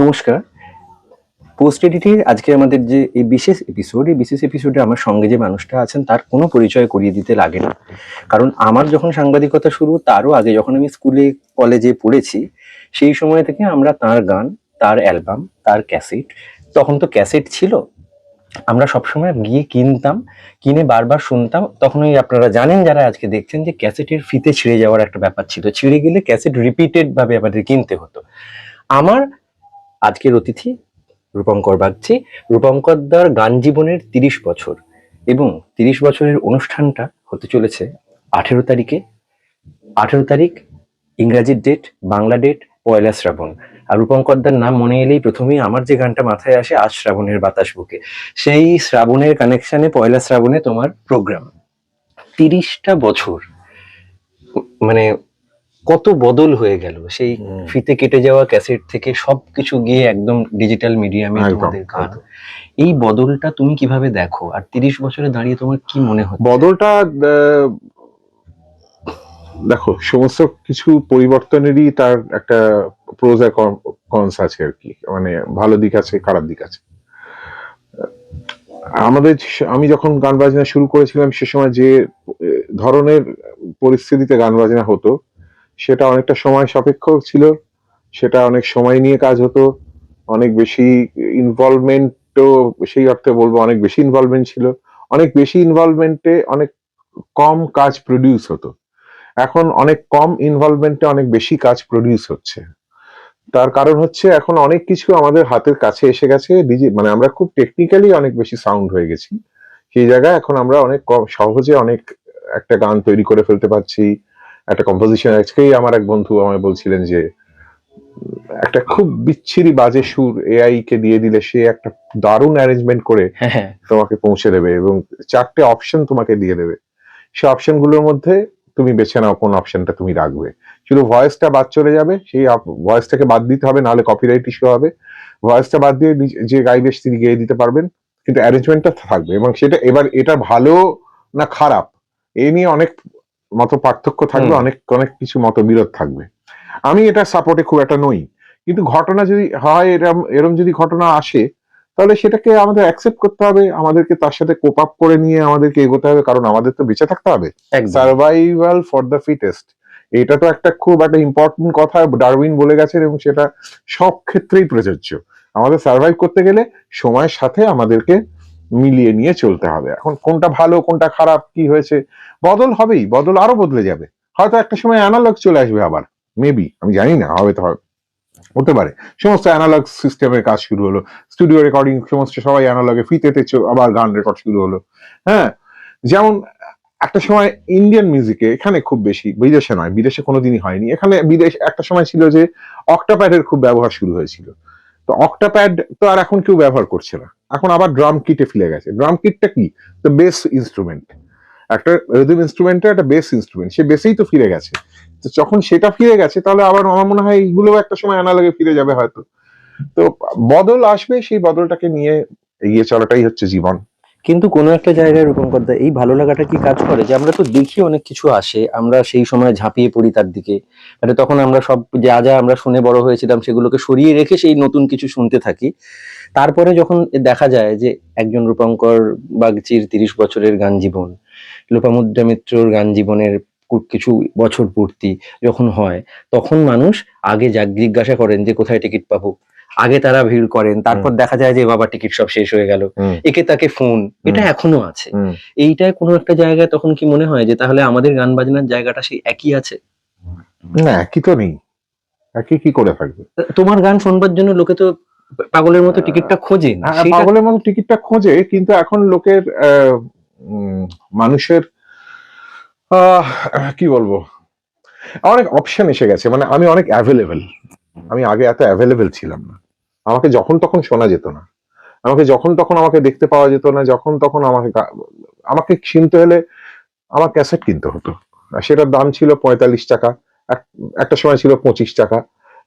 নমস্কার। পোস্ট এডিটের আজকে আমাদের যে এই বিশেষ এপিসোড এই বিশেষ এপিসোডে আমার সঙ্গে যে মানুষটা আছেন, তার কোনো পরিচয় করিয়ে দিতে লাগে না। কারণ আমার যখন সাংবাদিকতা শুরু, তারও আগে যখন আমি স্কুলে কলেজে পড়েছি, সেই সময় থেকে আমরা তার গান, তার অ্যালবাম তার ক্যাসেট তখন তো ক্যাসেট ছিল। আমরা সবসময় গিয়ে কিনতাম, কিনে বারবার শুনতাম। তখন ওই আপনারা জানেন যারা আজকে দেখছেন যে ক্যাসেটের ফিতে ছিঁড়ে যাওয়ার একটা ব্যাপার ছিল। ছিঁড়ে গেলে ক্যাসেট রিপিটেড ভাবে আমাদের কিনতে হতো। আমার আজকের অতিথি রূপঙ্কর বাগচি। রূপঙ্কর দার গান জীবনের তিরিশ বছর এবং তিরিশ বছরের অনুষ্ঠানটা হতে চলেছে আঠেরো তারিখে। আঠেরো তারিখ ইংরাজির ডেট বাংলা ডেট পয়লা শ্রাবণ। আর রূপঙ্কর দার নাম মনে এলেই প্রথমেই আমার যে গানটা মাথায় আসে, আজ শ্রাবণের বাতাস বুকে। সেই শ্রাবণের কানেকশনে পয়লা শ্রাবণে তোমার প্রোগ্রাম তিরিশটা বছর মানে কত বদল হয়ে গেল। সেই ফিতে কেটে যাওয়া ক্যাসেট থেকে সবকিছু গিয়ে একদম ডিজিটাল মিডিয়ামে তোমাদের গান এই বদলটা তুমি কীভাবে দেখো? আর তিরিশ বছরে দাঁড়িয়ে তোমার কি মনে হয় বদলটা দেখো সমস্ত কিছু পরিবর্তনেরই তার একটা প্রোজ আর কনস আছে আর কি। মানে ভালো দিক আছে খারাপ দিক আছে। আমাদের আমি যখন গান বাজনা শুরু করেছিলাম সে সময় যে ধরনের পরিস্থিতিতে গান বাজনা হতো সেটা অনেকটা সময় সাপেক্ষ ছিল, সেটা অনেক সময় নিয়ে কাজ হতো, অনেক বেশি ইনভলভমেন্টও সেই অর্থে বলব অনেক বেশি ইনভলভমেন্ট ছিল, অনেক বেশি ইনভলভমেন্টে অনেক কম কাজ প্রডিউস হতো। এখন অনেক কম ইনভলভমেন্টে অনেক বেশি কাজ প্রডিউস হচ্ছে। তার কারণ হচ্ছে এখন অনেক কিছু আমাদের হাতের কাছে এসে গেছে ডিজি মানে আমরা খুব টেকনিক্যালি অনেক বেশি সাউন্ড হয়ে গেছি। সেই জায়গায় এখন আমরা অনেক কম সহজে অনেক একটা গান তৈরি করে ফেলতে পারছি একটা কম্পোজিশন আজকেই আমার এক বন্ধু আমায় বলছিলেন যে একটা খুব বিচ্ছিরি বাজে সুর এআই কে দিয়ে দিলে সে একটা দারুণ অ্যারেঞ্জমেন্ট করে হ্যাঁ হ্যাঁ। তোমাকে পৌঁছে দেবে এবং চারটে অপশন তোমাকে দিয়ে দেবে। সেই অপশনগুলোর মধ্যে তুমি বেছে নাও কোন অপশনটা তুমি রাখবে। শুধু ভয়েসটা বাদ চলে যাবে সেই ভয়েসটাকে বাদ দিতে হবে নাহলে কপিরাইট ইস্যু হবে। ভয়েসটা বাদ দিয়ে যে গাইবে তিনি গেয়ে দিতে পারবেন। কিন্তু অ্যারেঞ্জমেন্টটা থাকবে এবং সেটা এবার এটা ভালো না খারাপ এই নিয়ে অনেক মত পার্থক্য থাকবে অনেক অনেক কিছু মতবিরোধ থাকবে। আমি এটা সাপোর্টে খুব একটা নই। কিন্তু ঘটনা যদি হয় এরম এরম যদি ঘটনা আসে তাহলে সেটাকে আমাদের অ্যাকসেপ্ট করতে হবে আমাদেরকে তার সাথে কোপ আপ করে নিয়ে আমাদেরকে এগোতে হবে কারণ আমাদের তো বেঁচে থাকতে হবে। সার্ভাইভাল ফর দ্য ফিটেস্ট এটা তো একটা খুব একটা ইম্পর্টেন্ট কথা ডারউইন বলে গেছেন এবং সেটা সব ক্ষেত্রেই প্রযোজ্য। আমাদের সার্ভাইভ করতে গেলে সময়ের সাথে আমাদেরকে মিলিয়ে নিয়ে চলতে হবে। এখন কোনটা ভালো, কোনটা খারাপ, কি হয়েছে? বদল হবেই, বদল আরও বদলে যাবে। হয়তো একটা সময় অ্যানালগ চলে আসবে আবার মেবি আমি জানি না, হবে তো হবে, হতে পারে। সমস্ত অ্যানালগ সিস্টেমের কাজ শুরু হলো স্টুডিও রেকর্ডিং সমস্ত সবাই অ্যানালগে ফিতেতে আবার গান রেকর্ড শুরু হলো হ্যাঁ? যেমন, একটা সময় ইন্ডিয়ান মিউজিকে এখানে খুব বেশি, বিদেশে নয়, বিদেশে কোনোদিনই হয়নি। এখানে বিদেশ, একটা সময় ছিল যে অক্টাপ্যাডের খুব ব্যবহার শুরু হয়েছিল। তো অক্টাপ্যাড তো আর এখন কেউ ব্যবহার করছে না। এখন আবার ড্রাম কিটে ফিরে গেছে। ড্রাম কিটটা কি? তো বেস ইনস্ট্রুমেন্ট একটা রিদম ইনস্ট্রুমেন্টের একটা বেস ইনস্ট্রুমেন্ট সে বেসেই তো ফিরে গেছে। তো যখন সেটা ফিরে গেছে, তাহলে আবার আমার মনে হয় এইগুলোও একটা সময় অ্যানালগে ফিরে যাবে হয়তো। তো বদল আসবে সেই বদলটাকে নিয়ে এগিয়ে চলাটাই হচ্ছে জীবন। কিন্তু কোনো একটা জায়গায় রূপঙ্কর দা, এই ভালো লাগাটা কি কাজ করে? যে আমরা তো দেখি অনেক কিছু আসে, আমরা সেই সময় ঝাঁপিয়ে পড়ি তার দিকে। মানে তখন আমরা সব যা যা আমরা শুনে বড় হয়েছিলাম সেগুলোকে সরিয়ে রেখে সেই নতুন কিছু শুনতে থাকি। তারপরে যখন দেখা যায় যে একজন রূপঙ্কর বাগচির তিরিশ বছরের গান জীবন, লোপামুদ্রা মিত্রর গান জীবনের কিছু বছর পূর্তি যখন হয়, তখন মানুষ আগে জিজ্ঞাসা করেন যে কোথায় টিকিট পাবো? আগে তারা ভিড় করেন তারপর দেখা যায় যে বাবা টিকিট সব শেষ হয়ে গেল। একে তাকে ফোন এটা এখনও আছে। হুম। এইটায় কোনো একটা জায়গায় তখন কি মনে হয় যে তাহলে আমাদের গান বাজনার জায়গাটা সেই একই আছে? না একই তো নেই। একই কি করে থাকবে? তোমার গান শুনবার জন্য লোকে তো পাগলের মতো টিকিটটা খোঁজে হ্যাঁ, পাগলের মতো টিকিটটা খোঁজে কিন্তু এখন লোকের মানুষের কি বলব? অনেক অপশন এসে গেছে মানে আমি অনেক অ্যাভেলেবেল আমি আগে এত অ্যাভেলেবেল ছিলাম না। আমাকে যখন তখন শোনা যেত না। আমাকে যখন তখন আমাকে দেখতে পাওয়া যেত না, যখন তখন আমাকে আমাকে কিনতে হলে আমার ক্যাসেট কিনতে হতো। সেটার দাম ছিল পঁয়তাল্লিশ টাকা, এক- একটা সময় ছিল পঁচিশ টাকা,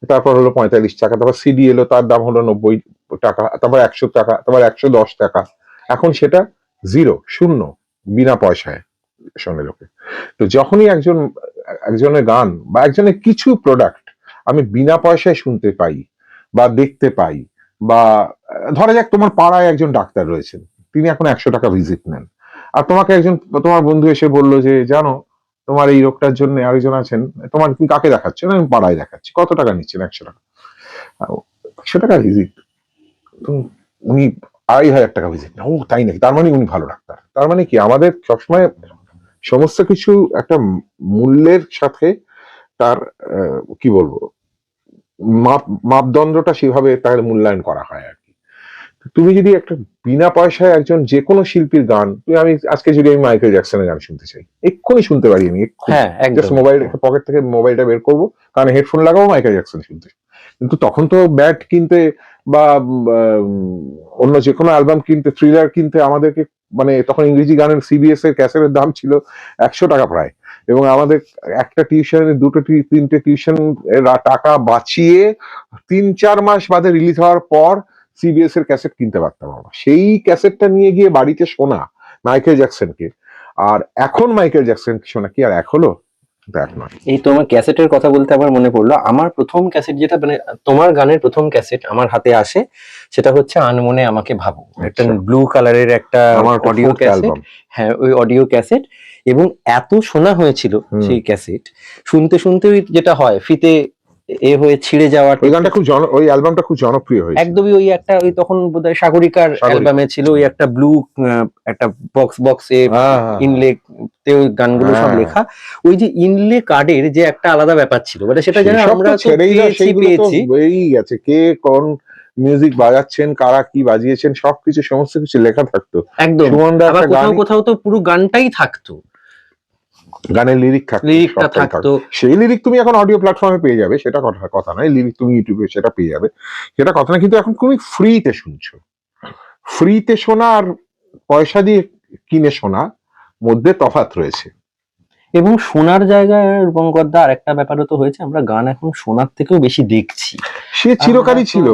তারপর হলো পঁয়তাল্লিশ টাকা, তারপর সিডি এলো, তার দাম হলো নব্বই টাকা, তারপর একশো টাকা, তারপর একশো দশ টাকা। এখন সেটা জিরো শূন্য, বিনা পয়সায় শোনে লোকে। তো যখনই একজন, একজনের গান বা একজনের কিছু প্রোডাক্ট আমি বিনা পয়সায় শুনতে পাই বা দেখতে পাই বা, ধরা যাক তোমার পাড়ায় একজন ডাক্তার রয়েছেন, তিনি এখন একশো টাকা ভিজিট নেন। আর তোমাকে একজন, তোমার বন্ধু এসে বলল যে, জানো, তোমার এই রোগটার জন্য আরেকজন আছেন, তোমার তুমি কাকে দেখাচ্ছ না আমি পাড়ায় দেখাচ্ছি, কত টাকা নিচ্ছেন? একশো টাকা। একশো টাকা ভিজিট উনি আড়াই হাজার টাকা ভিজিট না ও, তাই নাকি? তার মানে উনি ভালো ডাক্তার। তার মানে কি, আমাদের সবসময় সমস্ত কিছু একটা মূল্যের সাথে তার কি বলব মাপ মাপদণ্ডটা সেভাবে তার মূল্যায়ন করা হয় আর কি। তুমি যদি একটা বিনা পয়সায় একজন যে কোনো শিল্পীর গান তুমি আমি আজকে যদি আমি মাইকেল জ্যাকসনের গান শুনতে চাই এক্ষুনি শুনতে পারি আমি হ্যাঁ মোবাইল পকেট থেকে মোবাইলটা বের করব কারণ হেডফোন লাগাবো মাইকেল জ্যাকসন শুনতে। কিন্তু তখন তো ব্যাট কিনতে বা অন্য যে কোনো অ্যালবাম কিনতে থ্রিলার কিনতে আমাদেরকে মানে তখন ইংরেজি গানের সিবিএস এর ক্যাসেটের দাম ছিল একশো টাকা প্রায়। এবং আমাদের একটা টিউশন দুটো তিনটে টিউশন টাকা বাঁচিয়ে তিন চার মাস বাদে রিলিজ হওয়ার পর সিবিএস এর ক্যাসেট কিনতে পারতাম আমরা। সেই ক্যাসেটটা নিয়ে গিয়ে বাড়িতে শোনা মাইকেল জ্যাকসনকে আর এখন মাইকেল জ্যাকসন শোনা কি আর এক হলো? দেখ এই তোমার ক্যাসেটের কথা বলতে আমার মনে পড়ল। আমার প্রথম ক্যাসেট যেটা মানে তোমার গানের প্রথম ক্যাসেট আমার হাতে আসে সেটা হচ্ছে আনমনে আমাকে ভাবো। একটা আচ্ছা। ব্লু কালারের একটা আমার অডিও ক্যাসেট হ্যাঁ ওই অডিও ক্যাসেট এবং এত শোনা হয়েছিল সেই ক্যাসেট শুনতে শুনতে ওই যেটা হয় ফিতে এ হয়ে ছিঁড়ে যাওয়ার ওই গানটা খুব জন ওই অ্যালবামটা খুব জনপ্রিয় হয়েছে। একদমই ওই একটা ওই তখন বোধহয় সাগরিকার অ্যালবামে ছিল ওই একটা ব্লু একটা বক্স বক্সে। ইনলে তে ওই গানগুলো সব হ্যাঁ। লেখা। ওই যে ইনলে কার্ডের যে একটা আলাদা ব্যাপার ছিল মানে সেটা যেন আমরা ছেড়েই পেয়েছি পেয়েছি। গেছে। কে কোন মিউজিক বাজাচ্ছেন কারা কি বাজিয়েছেন সবকিছু সমস্ত কিছু লেখা থাকতো। একদম। কোথাও কোথাও তো পুরো গানটাই থাকতো। গানের লিরিক থাকতো লিরিকটা থাকতো। সেই লিরিক তুমি এখন অডিও প্ল্যাটফর্মে পেয়ে যাবে সেটা কথা কথা নয় লিরিক তুমি ইউটিউবে সেটা পেয়ে যাবে। সেটা কথা না কিন্তু এখন তুমি ফ্রিতে শুনছো। ফ্রিতে শোনা আর পয়সা দিয়ে কিনে শোনা মধ্যে তফাৎ রয়েছে। এবং শোনার জায়গায় রূপঙ্কর দা আরেকটা ব্যাপারও তো হয়েছে আমরা গান এখন শোনার থেকেও বেশি দেখছি। সে চিরকালই ছিল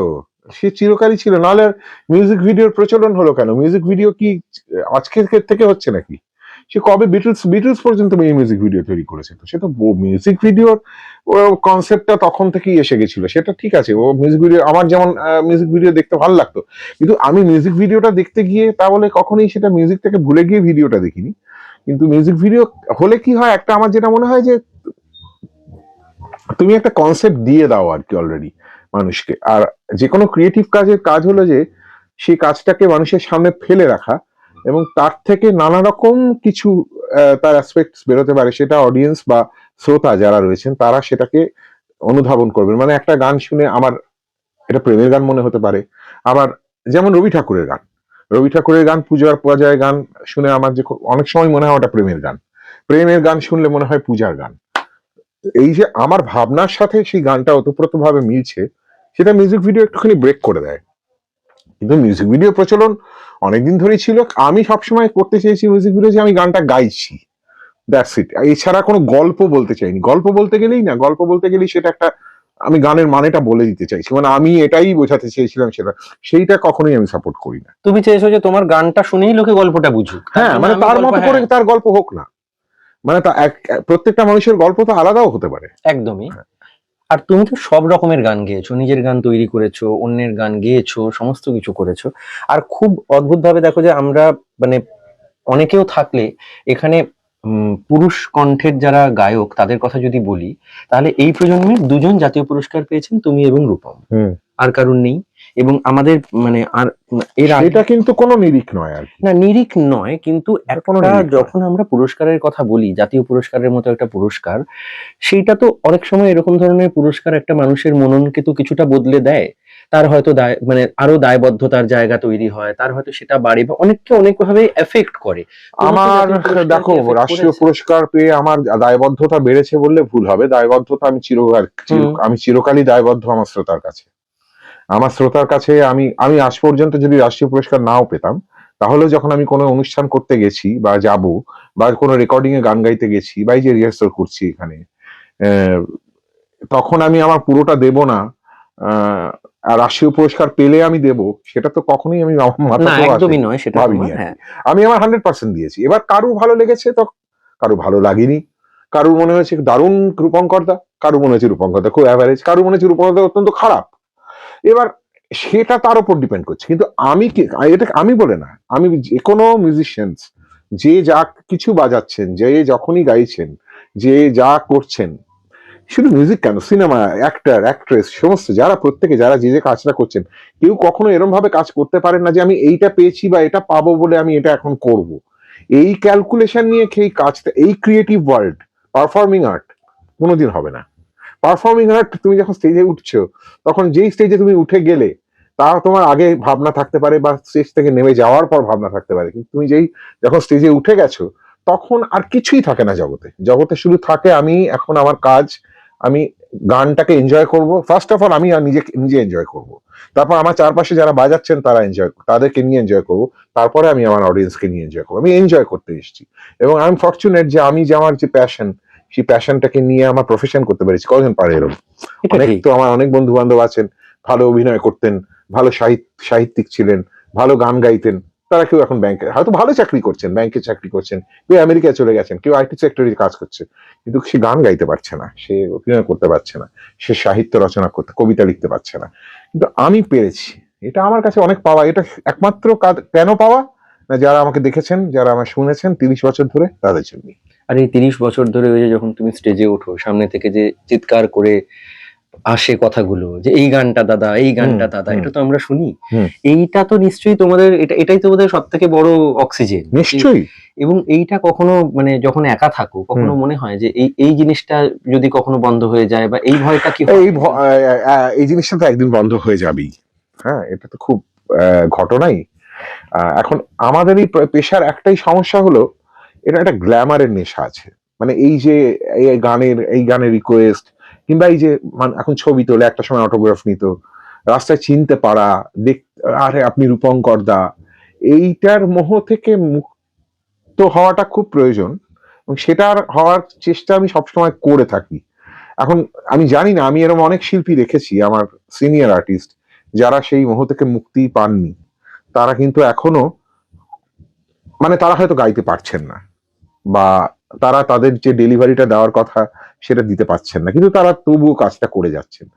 সে চিরকালই ছিল। নাহলে মিউজিক ভিডিওর প্রচলন হলো কেন? মিউজিক ভিডিও কি আজকের থেকে হচ্ছে নাকি? সে কবে বিটলস বিটলস পর্যন্ত মিউজিক ভিডিও তৈরি করেছে? তো সে তো মিউজিক ভিডিওর কনসেপ্টটা তখন থেকেই এসে গেছিল। সেটা ঠিক আছে, ও মিউজিক ভিডিও আমার যেমন মিউজিক ভিডিও দেখতে ভালো লাগতো। কিন্তু আমি মিউজিক ভিডিওটা দেখতে গিয়ে তা বলে কখনোই সেটা মিউজিক থেকে ভুলে গিয়ে ভিডিওটা দেখিনি। কিন্তু মিউজিক ভিডিও হলে কি হয়, একটা আমার যেটা মনে হয় যে, তুমি একটা কনসেপ্ট দিয়ে দাও আর কি অলরেডি মানুষকে। আর যে কোনো ক্রিয়েটিভ কাজের কাজ হলো যে সেই কাজটাকে মানুষের সামনে ফেলে রাখা। এবং তার থেকে নানা রকম কিছু তার অ্যাসপেক্ট বেরোতে পারে। সেটা অডিয়েন্স বা শ্রোতা যারা রয়েছেন, তারা সেটাকে অনুধাবন করবেন। মানে একটা গান শুনে আমার এটা প্রেমের গান মনে হতে পারে। আবার যেমন রবি ঠাকুরের গান। রবি ঠাকুরের গান, পূজার পর্যায়ে গান শুনে আমার যে অনেক সময় মনে হয় ওটা প্রেমের গান। প্রেমের গান শুনলে মনে হয় পূজার গান। এই যে আমার ভাবনার সাথে সেই গানটা ওতপ্রোত ভাবে মিলছে, সেটা মিউজিক ভিডিও একটুখানি ব্রেক করে দেয়। কিন্তু মিউজিক ভিডিও প্রচলন অনেকদিন ধরেই ছিল। আমি সবসময় করতে চেয়েছি মিউজিক ভিডিও যে আমি গানটা গাইছি। দ্যাটস ইট এছাড়া কোনো গল্প বলতে চাইনি। গল্প বলতে গেলেই না গল্প বলতে গেলেই সেটা একটা আমি গানের মানেটা বলে দিতে চাইছি। মানে আমি এটাই বোঝাতে চেয়েছিলাম সেটা সেইটা কখনোই আমি সাপোর্ট করি না। তুমি চেয়েছো যে তোমার গানটা শুনেই লোকে গল্পটা বুঝুক। হ্যাঁ মানে তার মতো করে হ্যাঁ, তার গল্প হোক না। মানে প্রত্যেকটা মানুষের গল্প তো আলাদাও হতে পারে। একদমই। আর তুমি তো সব রকমের গান গেয়েছো নিজের গান তৈরি করেছ অন্যের গান গেয়েছো সমস্ত কিছু করেছ। আর খুব অদ্ভুতভাবে দেখো যে আমরা মানে অনেকেও থাকলে এখানে পুরুষ কণ্ঠের যারা গায়ক তাদের কথা যদি বলি তাহলে এই প্রজন্মের দুজন জাতীয় পুরস্কার পেয়েছেন তুমি এবং রূপম। আর কারণ নেই? এবং আমাদের মানে আর এর এটা কিন্তু কোনো নিরিখ নয় আর না নিরিখ নয় কিন্তু একটা যখন আমরা পুরস্কারের কথা বলি জাতীয় পুরস্কারের মতো একটা পুরস্কার সেইটা তো অনেক সময় এরকম ধরনের পুরস্কার একটা মানুষের মননকে তো কিছুটা বদলে দেয়। তার হয়তো দায় মানে আরও দায়বদ্ধতার জায়গা তৈরি হয় তার হয়তো সেটা বাড়ে বা অনেককে অনেকভাবে এফেক্ট করে। আমার দেখো রাষ্ট্রীয় পুরস্কার পেয়ে আমার দায়বদ্ধতা বেড়েছে বললে ভুল হবে। দায়বদ্ধতা আমি চিরকাল চির- আমি চিরকালই দায়বদ্ধ আমার শ্রোতার কাছে। আমার শ্রোতার কাছে আমি আমি আজ পর্যন্ত যদি রাষ্ট্রীয় পুরস্কার নাও পেতাম তাহলে যখন আমি কোনো অনুষ্ঠান করতে গেছি বা যাব বা কোনো রেকর্ডিং এ গান গাইতে গেছি বা এই যে রিহার্সাল করছি এখানে আহ, তখন আমি আমার পুরোটা দেব না রাষ্ট্রীয় পুরস্কার পেলে আমি দেব সেটা তো কখনোই আমি। একদমই নয় সেটা ভাবিনি। হ্যাঁ। আমি আমার হান্ড্রেড পার্সেন্ট দিয়েছি। এবার কারু ভালো লেগেছে তো? কারু ভালো লাগেনি। কারুর মনে হয়েছে দারুণ রূপঙ্করদা কারু মনে হয়েছে রূপঙ্করদা খুব অ্যাভারেজ কারু মনে হয়েছে রূপঙ্করদা অত্যন্ত খারাপ। এবার সেটা তার উপর ডিপেন্ড করছে। কিন্তু আমি কি, এটা আমি বলে না। আমি যে কোনো মিউজিশিয়ানস যে যা কিছু বাজাচ্ছেন, যে যখনই গাইছেন, যে যা করছেন, শুধু মিউজিক কেন সিনেমা অ্যাক্টার অ্যাক্ট্রেস সমস্ত যারা প্রত্যেকে, যারা যে যে কাজটা করছেন, কেউ কখনো এরম ভাবে কাজ করতে পারেন না যে আমি এইটা পেয়েছি বা এটা পাবো বলে আমি এটা এখন করব। এই ক্যালকুলেশন নিয়ে সেই কাজটা, এই ক্রিয়েটিভ ওয়ার্ল্ড পারফর্মিং আর্ট কোনোদিন হবে না। পারফর্মিং আর্ট তুমি যখন স্টেজে উঠছো, তখন যেই স্টেজে তুমি উঠে গেলে, তা তোমার আগে ভাবনা থাকতে পারে বা স্টেজ থেকে নেমে যাওয়ার পর ভাবনা থাকতে পারে। কিন্তু তুমি যেই যখন স্টেজে উঠে গেছো, তখন আর কিছুই থাকে না জগতে। জগতে শুধু থাকে আমি, এখন আমার কাজ, আমি গানটাকে এনজয় করব। ফার্স্ট অফ অল আমি নিজে নিজে এনজয় করব। তারপর আমার চারপাশে যারা বাজাচ্ছেন, তারা এনজয় তাদেরকে নিয়ে এনজয় করব। তারপরে আমি আমার অডিয়েন্সকে নিয়ে এনজয় করব। আমি এনজয় করতে এসেছি। এবং আই এম ফর্চুনেট যে আমি যে আমার যে প্যাশন সেই প্যাশনটাকে নিয়ে আমার প্রফেশন করতে পেরেছি। কজন পারে এরকম? অনেক তো আমার অনেক বন্ধু বান্ধব আছেন ভালো অভিনয় করতেন ভালো সাহিত্য সাহিত্যিক ছিলেন ভালো গান গাইতেন। তারা কেউ এখন ব্যাংকে হয়তো ভালো চাকরি করছেন ব্যাংকে চাকরি করছেন কেউ আমেরিকায় চলে গেছেন কেউ আইটি সেক্টরে কাজ করছে কিন্তু সে গান গাইতে পারছে না সে অভিনয় করতে পারছে না সে সাহিত্য রচনা করতে কবিতা লিখতে পারছে না। কিন্তু আমি পেরেছি এটা আমার কাছে অনেক পাওয়া এটা একমাত্র কাদ- কেন পাওয়া? না যারা আমাকে দেখেছেন যারা আমার শুনেছেন তিরিশ বছর ধরে তাদের জন্য আর এই তিরিশ বছর ধরে ওই যে যখন তুমি স্টেজে ওঠো সামনে থেকে যে চিৎকার করে আসে কথাগুলো যে এই গানটা দাদা এই গানটা দাদা এটা তো আমরা শুনি। এইটা তো নিশ্চয়ই তোমাদের এটা এটাই তো তোমাদের সব থেকে বড় অক্সিজেন নিশ্চয়ই। এবং এইটা কখনো মানে যখন একা থাকো কখনো মনে হয় যে এই এই জিনিসটা যদি কখনো বন্ধ হয়ে যায় বা এই ভয়টা কি হয়? এই এই জিনিসটা তো একদিন বন্ধ হয়ে যাবেই। হ্যাঁ এটা তো খুব ঘটনাই। আহ, এখন আমাদের এই পেশার একটাই সমস্যা হলো এটা একটা গ্ল্যামারের নেশা আছে। মানে এই যে এই গানের এই গানের রিকোয়েস্ট কিংবা এই যে মানে এখন ছবি তোলে, একটা সময় অটোগ্রাফ নিত, রাস্তায় চিনতে পারা, দেখ, আরে আপনি রূপঙ্কর দা, এইটার মোহ থেকে মুক্ত হওয়াটা খুব প্রয়োজন, এবং সেটার হওয়ার চেষ্টা আমি সবসময় করে থাকি। এখন আমি জানি না, আমি এরকম অনেক শিল্পী দেখেছি, আমার সিনিয়র আর্টিস্ট যারা সেই মোহ থেকে মুক্তি পাননি। তারা কিন্তু এখনও মানে তারা হয়তো গাইতে পারছেন না। বা তারা তাদের যে ডেলিভারিটা দেওয়ার কথা সেটা দিতে পারছেন না। কিন্তু তারা তবুও কাজটা করে যাচ্ছেন।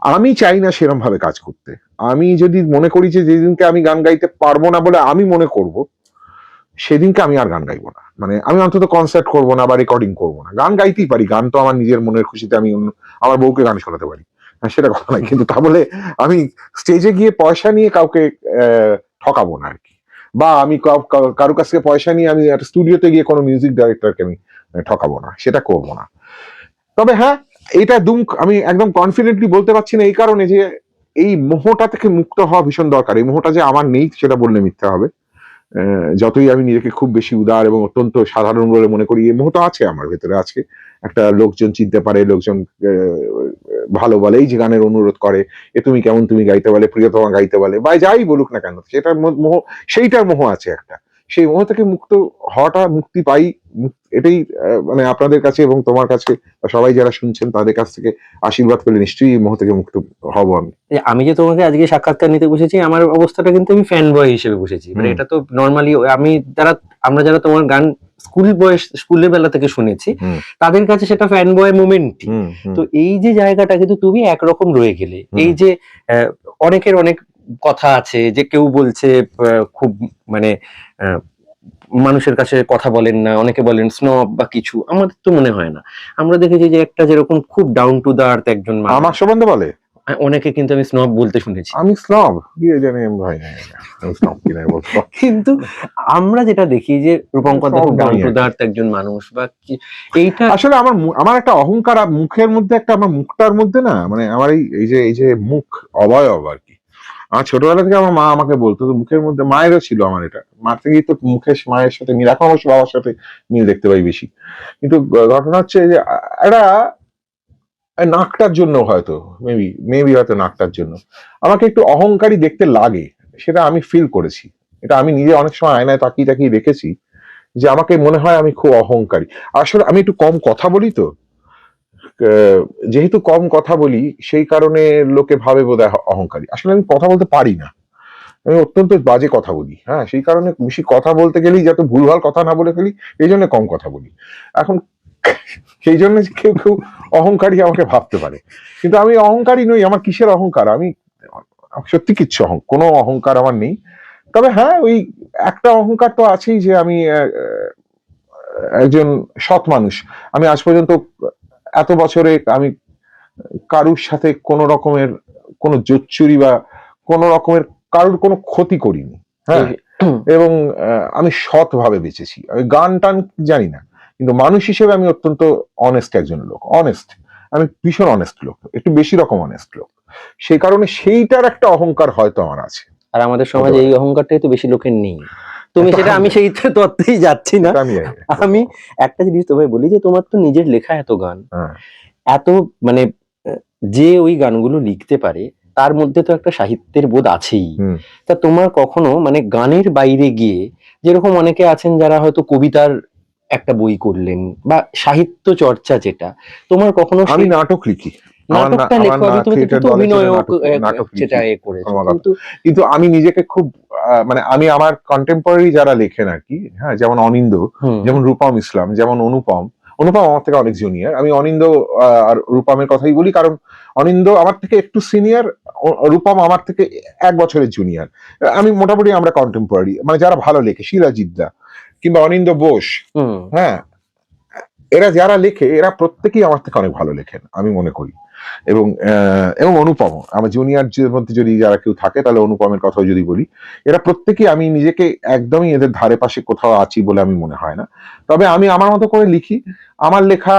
আমি চাই না সেরম ভাবে কাজ করতে। আমি যদি মনে করি যে যেদিনকে আমি গান গাইতে পারব না বলে আমি মনে করব সেদিনকে আমি আর গান গাইবো না। মানে আমি অন্তত কনসার্ট করব না বা রেকর্ডিং করব না। গান গাইতেই পারি গান তো আমার নিজের মনের খুশিতে আমি অন্য- আমার বউকে গান শোনাতে পারি। হ্যাঁ, সেটা কথা নয়। কিন্তু তা বলে আমি স্টেজে গিয়ে পয়সা নিয়ে কাউকে ঠকাবো না আর কি। বা আমি কারও কাছ থেকে পয়সা নিয়ে আমি একটা স্টুডিওতে গিয়ে কোনো মিউজিক ডাইরেক্টরকে আমি ঠকাবো না, সেটা করব না। তবে হ্যাঁ এটা দুম, আমি একদম কনফিডেন্টলি বলতে পারছি না এই কারণে যে এই মোহটা থেকে মুক্ত হওয়া ভীষণ দরকার। এই মোহটা যে আমার নেই সেটা বললে মিথ্যা হবে। যতই আমি নিজেকে খুব বেশি উদার এবং অত্যন্ত সাধারণ বলে মনে করি, এই মোহটা আছে আমার ভেতরে, আছে। একটা লোকজন চিনতে পারে লোকজন ভালো বলে এই যে গানের অনুরোধ করে এ তুমি কেমন? তুমি গাইতে বলে প্রিয়তমা গাইতে বলে বা যাই বলুক না কেন সেটার মোহ সেইটার মোহ আছে একটা। সেই মোহ থেকে মুক্ত হওয়াটা মুক্তি পাই এটাই মানে আপনাদের কাছে এবং তোমার কাছে সবাই যারা শুনছেন তাদের কাছ থেকে আশীর্বাদ পেলে নিশ্চয়ই এই মোহ থেকে মুক্ত হব আমি। আমি যে তোমাকে আজকে সাক্ষাৎকার নিতে বসেছি আমার অবস্থাটা কিন্তু আমি ফ্যান বয় হিসেবে বসেছি। মানে এটা তো নর্মালি আমি যারা আমরা যারা তোমার গান স্কুল বয়স স্কুলের বেলা থেকে শুনেছি। তাদের কাছে সেটা ফ্যান বয় মুমেন্ট তো এই যে জায়গাটা কিন্তু তুমি একরকম রয়ে গেলে। এই যে অনেকের অনেক কথা আছে যে কেউ বলছে খুব মানে মানুষের কাছে কথা বলেন না অনেকে বলেন স্নব বা কিছু। আমাদের তো মনে হয় না। আমরা দেখেছি যে একটা যেরকম খুব ডাউন টু দা আর্থ একজন মানুষ। আমার সম্বন্ধে বলে? অনেকে কিন্তু আমি স্নব বলতে শুনেছি। আমি স্নব জানি ভাই আমি স্নব কিনা বলব? কিন্তু আমরা যেটা দেখি যে রূপঙ্কর দা খুব একজন মানুষ বা এইটা আসলে আমার আমার একটা অহংকার মুখের মধ্যে একটা আমার মুখটার মধ্যে না মানে আমার এই যে এই যে মুখ অবয়ব আর কি। আমার ছোটবেলা থেকে আমার মা আমাকে বলতো তো মুখের মধ্যে মায়েরও ছিল আমার এটা। মার থেকেই তো মুখের মায়ের সাথে মিল এখন অবশ্য বাবার সাথে মিল দেখতে পাই বেশি। কিন্তু ঘটনা হচ্ছে যে একটা নাকটার জন্য হয়তো মেবি মেবি হয়তো নাকটার জন্য। আমাকে একটু অহংকারী দেখতে লাগে, সেটা আমি ফিল করেছি। এটা আমি নিজে অনেক সময় আয়নায় তাকিয়ে তাকিয়ে দেখেছি যে আমাকে মনে হয় আমি খুব অহংকারী। আসলে আমি একটু কম কথা বলি তো। যেহেতু কম কথা বলি, সেই কারণে লোকে ভাবে বোধ অহংকারী। আসলে আমি কথা বলতে পারি না। আমি অত্যন্ত বাজে কথা বলি হ্যাঁ? সেই কারণে বেশি কথা বলতে গেলেই যাতে ভুলভাল কথা না বলে ফেলি, এই জন্য কম কথা বলি। এখন সেই জন্য কেউ কেউ অহংকারী আমাকে ভাবতে পারে। কিন্তু আমি অহংকারী নই আমার কিসের অহংকার? আমি সত্যি কিচ্ছু অহং কোনো অহংকার আমার নেই। তবে হ্যাঁ ওই একটা অহংকার তো আছেই যে আমি একজন সৎ মানুষ। আমি আজ পর্যন্ত এত বছরে আমি কারুর সাথে কোনো রকমের কোনো জোচ্চুরি বা কোনো রকমের কারুর কোনো ক্ষতি করিনি। হ্যাঁ? এবং আমি সৎভাবে বেঁচেছি। আমি গান টান জানি না। কিন্তু মানুষ হিসেবে আমি অত্যন্ত অনেস্ট একজন লোক অনেস্ট আমি ভীষণ অনেস্ট লোক একটু বেশি রকম অনেস্ট লোক। সেই কারণে সেইটার একটা অহংকার হয়তো আমার আছে। আর আমাদের সমাজে এই অহংকারটাই তো বেশি লোকের নেই। তুমি সেটা আমি সেই তত্ত্বেই যাচ্ছি না। আমি একটা জিনিস তোমায় বলি যে তোমার তো নিজের লেখা এত গান। হ্যাঁ। এত মানে যে ওই গানগুলো লিখতে পারে তার মধ্যে তো একটা সাহিত্যের বোধ আছেই। তা তোমার কখনো মানে গানের বাইরে গিয়ে যেরকম অনেকে আছেন যারা হয়তো কবিতার একটা বই করলেন বা সাহিত্য চর্চা যেটা তোমার কখনো আমি নাটক লিখি। নাটকটা তুমি অভিনয়। সেটা এ করেছ। কিন্তু কিন্তু আমি নিজেকে খুব মানে আমি আমার কন্টেম্পোরারি যারা লেখেন আর কি হ্যাঁ যেমন অনিন্দ যেমন রূপম ইসলাম যেমন অনুপম অনুপম আমার থেকে অনেক জুনিয়র আমি অনিন্দ আর রূপমের কথাই বলি কারণ অনিন্দ আমার থেকে একটু সিনিয়র রূপম আমার থেকে এক বছরের জুনিয়র আমি মোটামুটি আমরা কন্টেম্পোরারি মানে যারা ভালো লেখে শিলাজিদ্দা কিংবা অনিন্দ বোস হ্যাঁ এরা যারা লেখে এরা প্রত্যেকেই আমার থেকে অনেক ভালো লেখেন আমি মনে করি। এবং এবং অনুপম আমার জুনিয়রদের মধ্যে যদি যারা কেউ থাকে তাহলে অনুপমের কথাও যদি বলি এরা প্রত্যেকেই আমি নিজেকে একদমই এদের ধারে পাশে কোথাও আছি বলে আমি মনে হয় না। তবে আমি আমার মতো করে লিখি আমার লেখা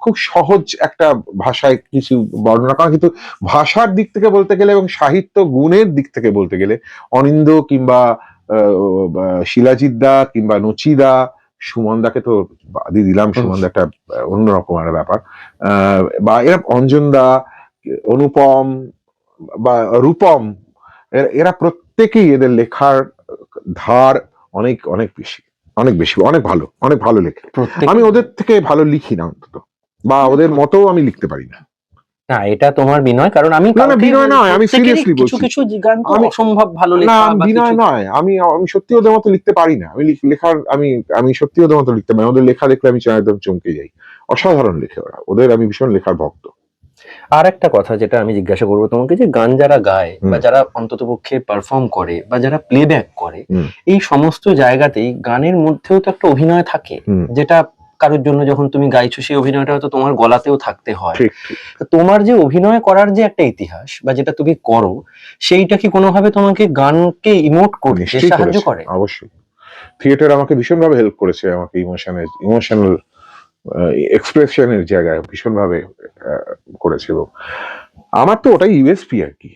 খুব সহজ একটা ভাষায় কিছু বর্ণনা করা কিন্তু ভাষার দিক থেকে বলতে গেলে এবং সাহিত্য গুণের দিক থেকে বলতে গেলে অনিন্দ কিংবা আহ, শিলাজিদ্দা কিংবা নচিদা সুমনদাকে তো বাদই দিলাম সুমনদা একটা অন্যরকম একটা ব্যাপার। বা এরা অঞ্জনদা অনুপম বা রূপম এরা প্রত্যেকেই এদের লেখার ধার অনেক অনেক বেশি অনেক বেশি অনেক ভালো অনেক ভালো লেখে। আমি ওদের থেকে ভালো লিখি না অন্তত বা ওদের মতো আমি লিখতে পারি না। না এটা তোমার বিনয় কারণ আমি না, না, বিনয় নয়, আমি প্রত্যেকেরই seriously কিছু কিছু গান তো অসম্ভব ভালো লেখা বা বিনয় নয় আমি আমি সত্যি ওদের মতো লিখতে পারি না। আমি লিখ- লেখার আমি আমি সত্যি ওদের মতো লিখতে পারি ওদের লেখা দেখলে আমি একদম চমকে যাই। অসাধারণ লেখে ওরা। ওদের আমি ভীষণ লেখার ভক্ত। আর একটা কথা যেটা আমি জিজ্ঞাসা করব তোমাকে যে গান যারা গায় বা যারা অন্তত পক্ষে পারফর্ম করে বা যারা প্লেব্যাক করে এই সমস্ত জায়গাতেই গানের মধ্যেও তো একটা অভিনয় থাকে। যেটা কারোর জন্য যখন তুমি গাইছো সেই অভিনয়টা হয়তো তোমার গলাতেও থাকতে হয়। তোমার যে অভিনয় করার যে একটা ইতিহাস বা যেটা তুমি করো সেইটা কি কোনোভাবে তোমাকে গানকে ইমোট করে সাহায্য করে? অবশ্যই। থিয়েটার আমাকে ভীষণভাবে হেল্প করেছে আমাকে ইমোশনের ইমোশনাল এক্সপ্রেশনের জায়গায় ভীষণভাবে করেছে। এবং আমার তো ওটাই ইউএসপি আর কি।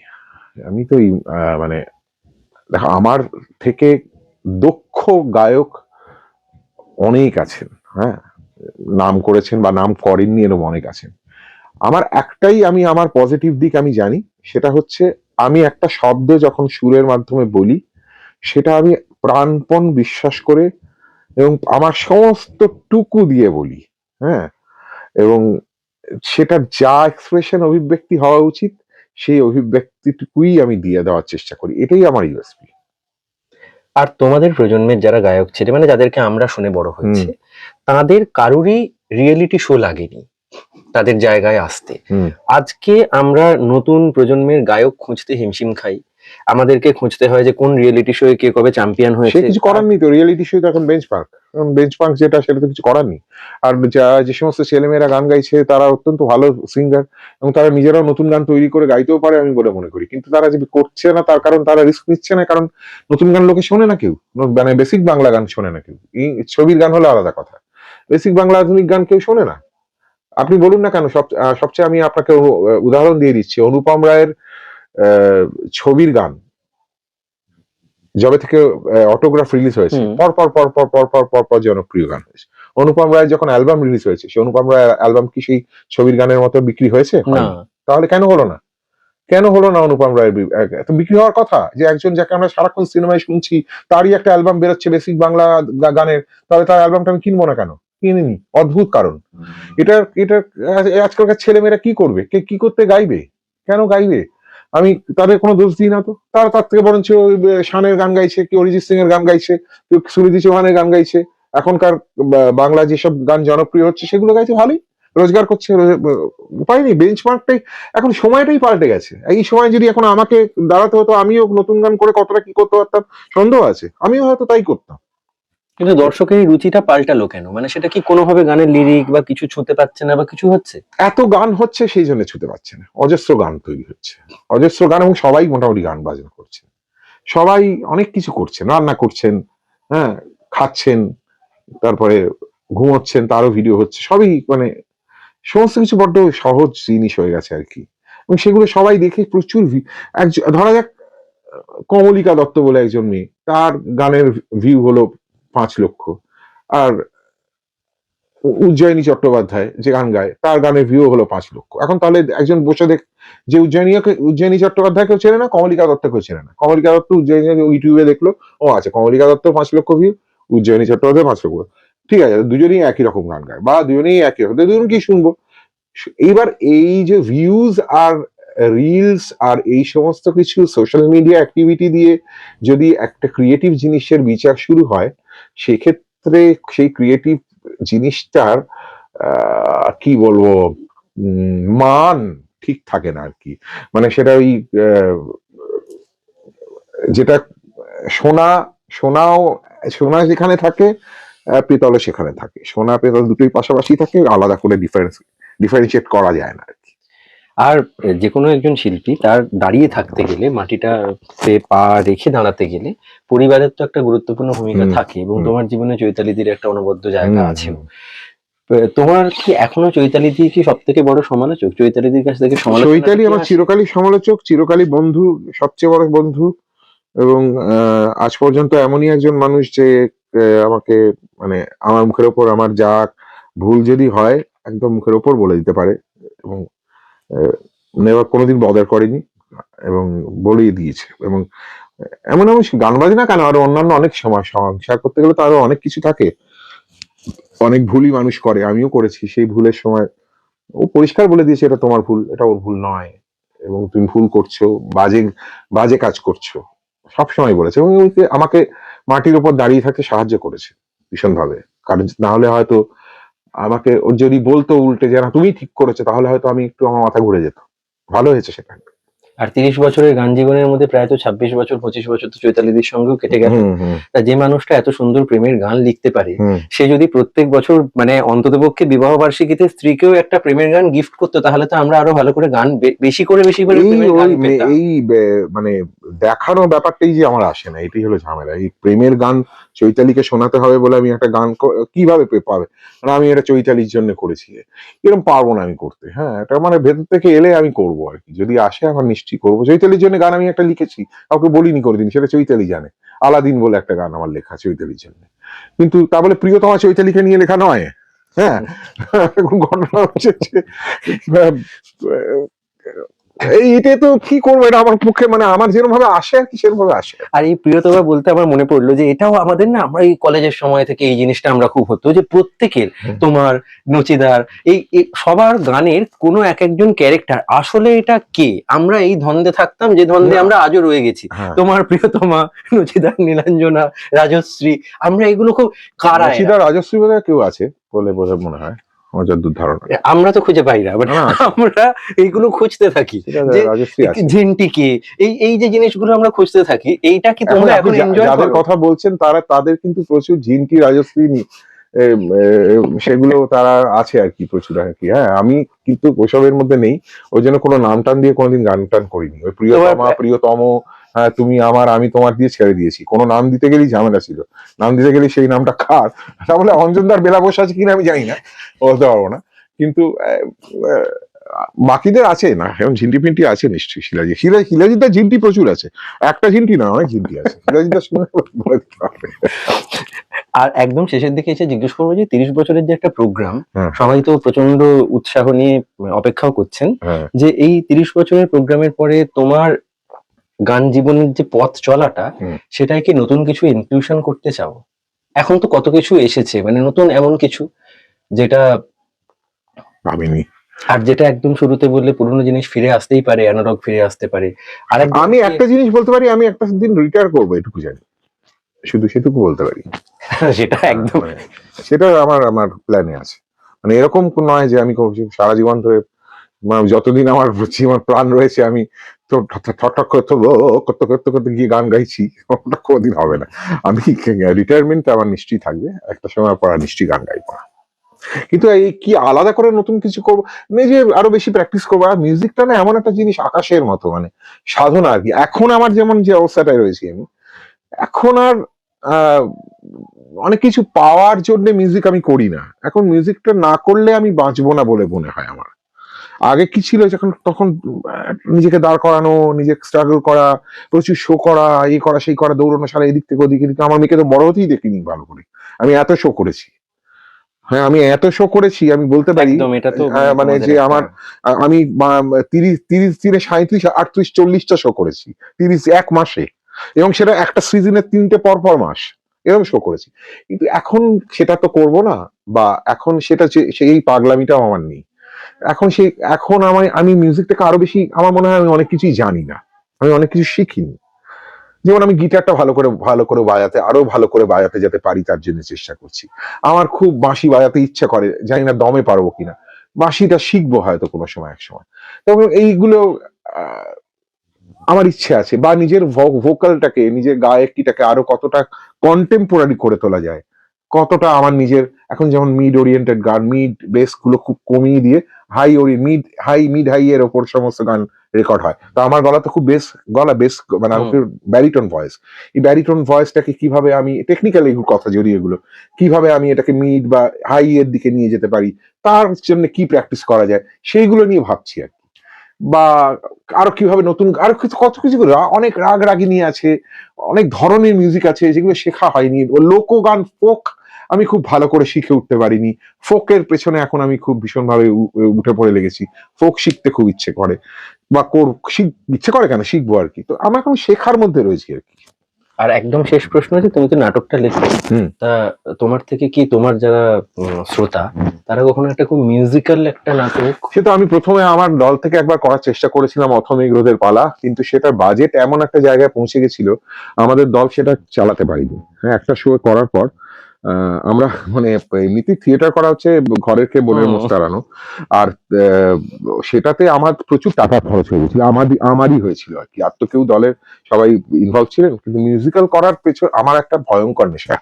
আমি তো মানে দেখো আমার থেকে দক্ষ গায়ক অনেক আছেন হ্যাঁ? নাম করেছেন বা নাম করেননি এরকম অনেক আছেন আমার একটাই আমি, আমার পজিটিভ দিক আমি জানি, সেটা হচ্ছে আমি একটা শব্দ যখন সুরের মাধ্যমে বলি, সেটা আমি প্রাণপণ বিশ্বাস করে এবং আমার সমস্ত টুকু দিয়ে বলি হ্যাঁ? এবং সেটা যা এক্সপ্রেশন অভিব্যক্তি হওয়া উচিত, সেই অভিব্যক্তিটুকুই আমি দিয়ে দেওয়ার চেষ্টা করি। এটাই আমার ইউএসপি আর তোমাদের প্রজন্মের যারা গায়ক ছিল মানে যাদেরকে আমরা শুনে বড় হয়েছে তাদের কারোরই রিয়েলিটি শো লাগেনি তাদের জায়গায় আসতে। আজকে আমরা নতুন প্রজন্মের গায়ক খুঁজতে হিমশিম খাই। আমাদেরকে খুঁজতে হয় যে কোন রিয়েলিটি শোয়ে কে কবে চ্যাম্পিয়ন হয়েছে। কিছু করার নেই তো রিয়েলিটি শো তো এখন বেঞ্চ পার্ক বেঞ্চ পার্ক যেটা সেটা তো কিছু করার নেই। আর যা যে সমস্ত ছেলেমেয়েরা গান গাইছে তারা অত্যন্ত ভালো সিঙ্গার এবং তারা নিজেরাও নতুন গান তৈরি করে গাইতেও পারে আমি বলে মনে করি। কিন্তু তারা যে করছে না তার কারণ তারা রিস্ক নিচ্ছে না কারণ নতুন গান লোকে শোনে না কেউ। মানে বেসিক বাংলা গান শোনে না কেউ। ছবির গান হলে আলাদা কথা। বেসিক বাংলা আধুনিক গান কেউ শোনে না। আপনি বলুন না কেন সব সবচেয়ে আমি আপনাকে উদাহরণ দিয়ে দিচ্ছি। অনুপম রায়ের ছবির গান। যবে থেকে অটোগ্রাফ রিলিজ হয়েছে পর পর পর পর পর পর পর পর জনপ্রিয় গান হয়েছে। অনুপম রায়ের যখন অ্যালবাম রিলিজ হয়েছে সেই অনুপম রায়ের অ্যালবাম কি সেই ছবির গানের মতো বিক্রি হয়েছে? তাহলে কেন হলো না? কেন হলো না অনুপম রায়ের এত বিক্রি হওয়ার কথা? যে একজন যাকে আমরা সারাক্ষণ সিনেমায় শুনছি তারই একটা অ্যালবাম বেরোচ্ছে বেসিক বাংলা গানের তাহলে তার অ্যালবামটা আমি কিনবো না কেন? কিনিনি। অদ্ভুত কারণ। এটা এটা আজকালকার ছেলেমেয়েরা কি করবে? কে কি করতে গাইবে? কেন গাইবে? আমি, তাদের কোনো দোষ দিই না তো। তারা তার থেকে বরঞ্চ শানের গান গাইছে, কি অরিজিৎ সিং এর গান গাইছে কেউ সুরজি চৌহানের গান গাইছে, এখনকার বাংলা যেসব গান জনপ্রিয় হচ্ছে সেগুলো গাইছে ভালোই, রোজগার করছে উপায় নেই বেঞ্চমার্কটাই এখন সময়টাই পাল্টে গেছে। এই সময় যদি এখন আমাকে দাঁড়াতে হতো, আমিও নতুন গান করে কতটা কি করতে পারতাম, সন্দেহ আছে, আমিও হয়তো তাই করতাম। কিন্তু দর্শকের রুচিটা পাল্টালো কেন? মানে সেটা কি কোনোভাবে গানের লিরিক বা কিছু ছুঁতে পারছে না বা কিছু হচ্ছে? এত গান হচ্ছে সেই জন্য ছুতে পারছে না। অজস্র গান তৈরি হচ্ছে। অজস্র গান এবং সবাই মোটামুটি গান বাজনা করছে। সবাই অনেক কিছু করছেন, রান্না করছেন হ্যাঁ খাচ্ছেন, তারপরে ঘুমোচ্ছেন, তারও ভিডিও হচ্ছে, সবই মানে সমস্ত কিছু বড্ড সহজ জিনিস হয়ে গেছে আর কি। এবং সেগুলো সবাই দেখে প্রচুর ধরা যাক কমলিকা দত্ত বলে একজন মেয়ে, তার গানের ভিউ হলো পাঁচ লক্ষ। আর উজ্জয়িনী চট্টোপাধ্যায় যে গান গায়, তার গানের ভিউ হলো পাঁচ লক্ষ। এখন তাহলে একজন বসে দেখ, যে উজ্জয়িনী উজ্জয়িনী চট্টোপাধ্যায়কেও চেনে না, কমলিকা দত্তকেও চেনে না। কমলিকা দত্ত উজ্জয়িনী ইউটিউবে দেখল, ও আচ্ছা কমলিকা দত্ত পাঁচ লক্ষ ভিউ উজ্জয়িনী চট্টোপাধ্যায় পাঁচ লক্ষ। ঠিক আছে, দুজনেই একই রকম গান গায়, বা দুজনেই একই রকম। দুজন কি শুনব? এইবার এই যে ভিউজ আর রিলস আর এই সমস্ত কিছু সোশ্যাল মিডিয়া অ্যাক্টিভিটি দিয়ে যদি একটা ক্রিয়েটিভ জিনিসের বিচার শুরু হয় সেক্ষেত্রে সেই ক্রিয়েটিভ জিনিসটার কি বলব মান ঠিক থাকে না আর কি। মানে সেটা ওই যেটা সোনা, সোনাও, সোনা যেখানে থাকে পেতলও সেখানে থাকে। সোনা, পেতল দুটোই পাশাপাশি থাকে, আলাদা করে ডিফারেন্স ডিফারেন্সিয়েট করা যায় না আর যে কোনো একজন শিল্পী তার দাঁড়িয়ে থাকতে গেলে মাটিটা পে পা রেখে দাঁড়াতে গেলে পরিবারের তো একটা গুরুত্বপূর্ণ ভূমিকা থাকে এবং তোমার জীবনে চৈতালিদির একটা অনবদ্য জায়গা আছে তোমার কি এখনও চৈতালিদি কি সব থেকে বড় সমালোচক? চৈতালিদির কাছ থেকে সমালোচনা চৈতালি আমার চিরকালই সমালোচক চিরকালই বন্ধু সবচেয়ে বড় বন্ধু এবং আহ, আজ পর্যন্ত এমনই একজন মানুষ যে আমাকে মানে আমার মুখের ওপর আমার যা ভুল যদি হয় একদম মুখের ওপর বলে দিতে পারে এবং নেবার কোনোদিন বদার করেনি এবং বলেই দিয়েছে। এবং এমন এমন গান বাজনা কেন? আরও অন্যান্য অনেক সময় সংসার করতে গেলে তো আরও অনেক কিছু থাকে। অনেক ভুলই মানুষ করে, আমিও করেছি। সেই ভুলের সময় ও পরিষ্কার বলে দিয়েছে, এটা তোমার ভুল, এটা ওর ভুল নয়। এবং তুমি ভুল করছ, বাজে বাজে কাজ করছ। সবসময় বলেছে এবং আমাকে মাটির উপর দাঁড়িয়ে থাকতে সাহায্য করেছে ভীষণভাবে। কারণ না হলে হয়তো আমাকে ওর যদি বলতো উল্টে যে, না তুমি ঠিক করেছ, তাহলে হয়তো আমি একটু আমার মাথা ঘুরে যেত ভালো হয়েছে সেটা আর তিরিশ বছরের গান জীবনের মধ্যে প্রায় তো ছাব্বিশ বছর পঁচিশ বছর তো চৈতালিদির সঙ্গেও কেটে হুম, তা যে মানুষটা এত সুন্দর প্রেমের গান লিখতে পারে সে যদি প্রত্যেক বছর মানে অন্ততপক্ষে বিবাহ বার্ষিকীতে স্ত্রীকেও একটা প্রেমের গান গিফট করতো তাহলে তো আমরা আরও ভালো করে গান বেশি করে বেশি করে এই মানে দেখানো ব্যাপারটাই যে আমার আসে না এটাই হলো ঝামেলা। এই প্রেমের গান চৈতালিকে শোনাতে হবে বলে আমি একটা গান কীভাবে পাবে? মানে আমি এটা চৈতালির জন্য করেছি। এরকম পারব না আমি করতে হ্যাঁ? এটা মানে ভেতর থেকে এলে আমি করব আর কি। যদি আসে আমার নিশ্চয়ই করব। চৈতালির জন্য গান আমি একটা লিখেছি কাউকে বলিনি কোনোদিন সেটা চৈতালি জানে। আলাদিন বলে একটা গান আমার লেখা চৈতালির জন্য। কিন্তু তা বলে প্রিয়তমা চৈতালিকে নিয়ে লেখা নয়। হ্যাঁ? ঘটনা হচ্ছে এটা তো কি করব? এটা আমার পক্ষে মানে আমার যেরকম ভাবে আসে আর কি সেরকম ভাবে আসে। আর এই প্রিয়তমা বলতে আমার মনে পড়ল যে এটাও আমাদের না আমরা এই কলেজের সময় থেকে এই জিনিসটা আমরা খুব হতো যে প্রত্যেকের তোমার নচিদার এই সবার গানের কোনো এক একজন ক্যারেক্টার আসলে এটা কে? আমরা এই ধন্দে থাকতাম যে ধন্দে আমরা আজও রয়ে গেছি। হ্যাঁ। তোমার প্রিয়তমা নচিদার নীলাঞ্জনা রাজশ্রী আমরা এগুলো খুব কারা? রাজশ্রী বোধহয় কেউ আছে বলে বোধহয় মনে হয়। আমার যতদূর ধারণা। আমরা তো খুঁজে পাই না but আমরা এইগুলো খুঁজতে থাকি। ঝিনটি কে এই এই যে জিনিসগুলো আমরা খুঁজতে থাকি এইটা কি তোমরা এখন এনজয় যাদের কথা বলছেন তারা তাদের কিন্তু প্রচুর ঝিনকি রাজশ্রী সেগুলো তারা আছে আর কি প্রচুর আর কি। হ্যাঁ আমি কিন্তু ওসবের মধ্যে নেই ওই জন্য কোনো নাম টান দিয়ে কোনোদিন গান টান করিনি। ওই প্রিয়তমা প্রিয়তম হ্যাঁ তুমি আমার আমি তোমার দিয়ে ছেড়ে দিয়েছি। কোনো নাম দিতে গেলেই ঝামেলা ছিল। নাম দিতে গেলে সেই নামটা কার? তাহলে অঞ্জনদার বেলা বসে আছে কিনা আমি জানি না বলতে পারব না। কিন্তু বাকিদের আছে না এখন ঝিন্টি ফিন্টি আছে নিশ্চয়ই শিলাজি। শিলা শিলাজিদার ঝিন্টি প্রচুর আছে। একটা ঝিন্টি না অনেক ঝিন্টি আছে। শিলাজিদার শুনে বলে দিতে পারবে। আর একদম শেষের দিকে এসে জিজ্ঞেস করব যে তিরিশ বছরের যে একটা প্রোগ্রাম হ্যাঁ। সবাই তো প্রচণ্ড উৎসাহ নিয়ে অপেক্ষাও করছেন হ্যাঁ। যে এই তিরিশ বছরের প্রোগ্রামের পরে তোমার গান জীবনের যে পথ চলাটা। সেটাই কি নতুন কিছু ইনক্লুশন করতে চাও? এখন তো কত কিছু এসেছে মানে নতুন এমন কিছু যেটা ভাবিনি। আর যেটা একদম শুরুতে বললে পুরোনো জিনিস ফিরে আসতেই পারে অ্যানালগ ফিরে আসতে পারে। আর আমি একটা জিনিস বলতে পারি আমি একটা দিন রিটায়ার করব এটুকু জানি। শুধু সেটুকু বলতে পারি। সেটা একদম। মানে সেটা আমার আমার প্ল্যানে আছে। মানে এরকম নয় যে আমি সারা জীবন ধরে মানে যতদিন আমার জীবন প্রাণ রয়েছে আমি তো ঠক করতে করতে করতে গিয়ে গান গাইছি। ওটা কোনোদিন হবে না। আমি রিটায়ারমেন্ট আমার নিশ্চয়ই থাকবে। একটা সময় পর নিশ্চয়ই গান গাইবো। না। কিন্তু এই কি আলাদা করে নতুন কিছু করব? যে আরও বেশি প্র্যাকটিস করব। আর মিউজিকটা না এমন একটা জিনিস আকাশের মতো মানে সাধনা আর কি। এখন আমার যেমন যে অবস্থাটায় রয়েছি আমি, এখন আর অনেক কিছু পাওয়ার জন্য মিউজিক আমি করি না। এখন মিউজিকটা না করলে আমি বাঁচবো না বলে মনে হয় আমার। আগে কি ছিল যখন তখন নিজেকে দাঁড় করানো নিজেকে স্ট্রাগল করা প্রচুর শো করা এই করা সেই করা দৌড়ানো সারা এদিক থেকে ওদিকে এদিকে আমার মেয়েকে তো বড় হতেই দেখিনি ভালো করে। আমি এত শো করেছি। হ্যাঁ আমি এত শো করেছি আমি বলতে পারি এটা তো মানে যে আমার আমি তিরিশ তিরিশ দিনে সাঁত্রিশ আটত্রিশ চল্লিশটা শো করেছি তিরিশ এক মাসে। এবং সেটা একটা সিজনের তিনটে পর পর মাস এরকম শো করেছি। কিন্তু এখন সেটা তো করব না বা এখন সেটা সেই পাগলামিটাও আমার নেই। এখন সেই এখন আমার আমি মিউজিকটাকে আরও বেশি, আমার মনে হয় আমি অনেক কিছুই জানি না। আমি অনেক কিছু শিখিনি। যেমন আমি গিটারটা ভালো করে ভালো করে বাজাতে, আরও ভালো করে বাজাতে যেতে পারি তার জন্য চেষ্টা করছি। আমার খুব বাঁশি বাজাতে ইচ্ছা করে, জানি না দমে পারব কিনা। বাঁশিটা শিখব হয়তো কোনো সময়, এক সময়। তবে এইগুলো আমার ইচ্ছে আছে, বা নিজের ভোকালটাকে নিজের গায়কিটাকে আরও কতটা কন্টেম্পোরারি করে তোলা যায়, কতটা আমার নিজের, এখন যেমন মিড ওরিয়েন্টেড গান মিড বেসগুলো খুব কমিয়ে দিয়ে হাই ওরি মিড হাই মিড হাই এর ওপর সমস্ত গান রেকর্ড হয়। তো আমার গলা তো খুব বেশ গলা বেস মানে হুম। ব্যারিটন ভয়েস এই ব্যারিটন ভয়েসটাকে কীভাবে আমি টেকনিক্যাল এগুলো কথা জড়িয়ে এগুলো কীভাবে আমি এটাকে মিড বা হাই এর দিকে নিয়ে যেতে পারি তার জন্য কি প্র্যাকটিস করা যায় সেইগুলো নিয়ে ভাবছি আর কি। বা আরও কীভাবে নতুন আরও কিছু কত কিছু অনেক রাগ রাগিনী আছে অনেক ধরনের মিউজিক আছে যেগুলো শেখা হয়নি। ও লোকগান ফোক আমি খুব ভালো করে শিখে উঠতে পারিনি। ফোকের পেছনে এখন আমি খুব ভীষণভাবে উঠে পড়ে লেগেছি। ফোক শিখতে খুব ইচ্ছে করে। বা কর শিখ- ইচ্ছে করে কেন? শিখব আর কি। তো আমার এখন শেখার মধ্যে রয়েছে আর কি। আর একদম শেষ প্রশ্ন যে তুমি তো নাটকটা লেখো। তা তোমার থেকে কি তোমার যারা শ্রোতা তারা কখনো একটা খুব মিউজিক্যাল একটা নাটক? সে তো আমি প্রথমে আমার দল থেকে একবার করার চেষ্টা করেছিলাম অথম এগ্রোদের পালা কিন্তু সেটার বাজেট এমন একটা জায়গায় পৌঁছে গেছিল আমাদের দল সেটা চালাতে পারিনি। হ্যাঁ একটা শো করার পর আমরা মানে এমনিতে থিয়েটার করা হচ্ছে ঘরের খেয়ে বোনের। মোষ তাড়ানো। আর সেটাতে আমার প্রচুর টাকা খরচ হয়ে গেছিল। আমারই আমারই হয়েছিল আর কি। আর তো কেউ দলের সবাই ইনভলভ ছিলেন কিন্তু মিউজিক্যাল করার পেছন আমার একটা ভয়ঙ্কর নেশা।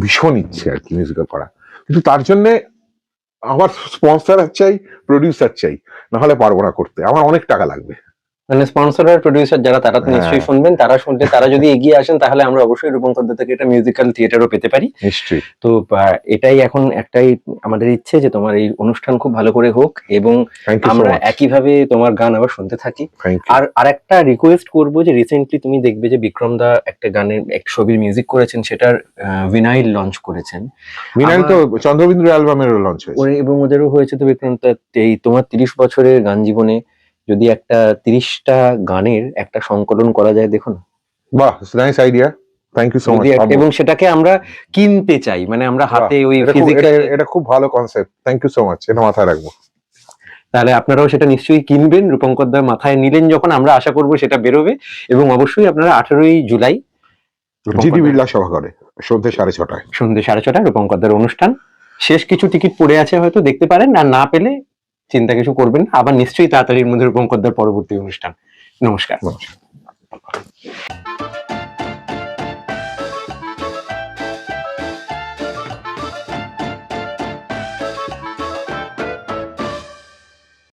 ভীষণ ইচ্ছে আর কি মিউজিক্যাল করা। কিন্তু তার জন্যে আমার স্পন্সর চাই প্রডিউসার চাই। নাহলে পারব না করতে। আমার অনেক টাকা লাগবে। মানে স্পন্সর আর প্রডিউসার যারা তারা তো নিশ্চয়ই হ্যাঁ। শুনবেন তারা শুনলে তারা যদি এগিয়ে আসেন তাহলে আমরা অবশ্যই রূপঙ্কর থেকে একটা মিউজিক্যাল থিয়েটারও পেতে পারি। নিশ্চয়ই। তো এটাই এখন একটাই আমাদের ইচ্ছে যে তোমার এই অনুষ্ঠান খুব ভালো করে হোক এবং আমরা একইভাবে তোমার গান আবার শুনতে থাকি। ইউ আর আরেকটা রিকোয়েস্ট করব যে রিসেন্টলি তুমি দেখবে যে বিক্রম দা একটা গানের এক ছবির মিউজিক করেছেন সেটার ভিনাইল লঞ্চ করেছেন। মিনাইল তো চন্দ্রবিন্দু অ্যালবামেরও লঞ্চ হয়েছে। এবং ওদেরও হয়েছে তো বিক্রম দা এই তোমার তিরিশ বছরের গান জীবনে। যদি একটা তিরিশটা গানের একটা সংকলন করা যায় দেখুন। বাহ nice idea thank you so much এবং সেটাকে আমরা কিনতে চাই মানে আমরা হাতে ওই ফিজিক্যাল এটা খুব ভালো concept thank you so much এটা মাথায় রাখব। তাহলে আপনারাও সেটা নিশ্চয়ই কিনবেন রূপঙ্কর দার মাথায় নিলেন যখন আমরা আশা করব সেটা বেরোবে। এবং অবশ্যই আপনারা আঠারোই জুলাই রূপঙ্কর জিডি দার- বিড়লা সভাঘরে সন্ধ্যে সাড়ে ছটায়। সন্ধ্যে সাড়ে ছটায় রূপঙ্করদের অনুষ্ঠান। শেষ কিছু টিকিট পড়ে আছে হয়তো দেখতে পারেন আর না পেলে চিন্তা কিছু করবেন আবার নিশ্চয়ই তাড়াতাড়ির মধ্যে রূপঙ্করদার পরবর্তী অনুষ্ঠান। নমস্কার। নমস্কার।